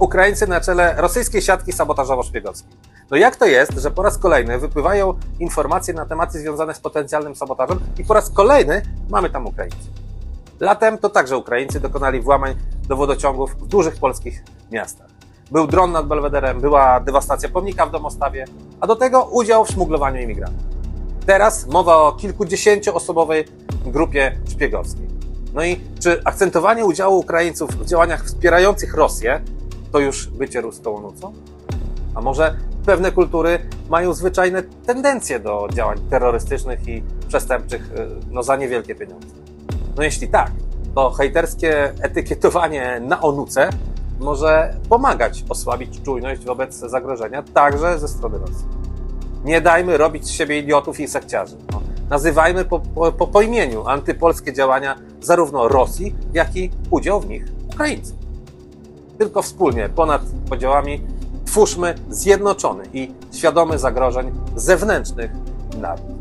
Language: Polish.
Ukraińcy na czele rosyjskiej siatki sabotażowo-szpiegowskiej. No jak to jest, że po raz kolejny wypływają informacje na tematy związane z potencjalnym sabotażem i po raz kolejny mamy tam Ukraińców? Latem to także Ukraińcy dokonali włamań do wodociągów w dużych polskich miastach. Był dron nad Belwederem, była dewastacja pomnika w Domostawie, a do tego udział w szmuglowaniu imigrantów. Teraz mowa o kilkudziesięcioosobowej grupie szpiegowskiej. No i czy akcentowanie udziału Ukraińców w działaniach wspierających Rosję to już bycie ruską nucą? A może pewne kultury mają zwyczajne tendencje do działań terrorystycznych i przestępczych y, no, za niewielkie pieniądze? No jeśli tak, to hejterskie etykietowanie na onuce może pomagać osłabić czujność wobec zagrożenia także ze strony Rosji. Nie dajmy robić z siebie idiotów i sekciarzy. No, nazywajmy po, po, po imieniu antypolskie działania zarówno Rosji, jak i udział w nich Ukraińców. Tylko wspólnie, ponad podziałami, twórzmy zjednoczony i świadomy zagrożeń zewnętrznych naród.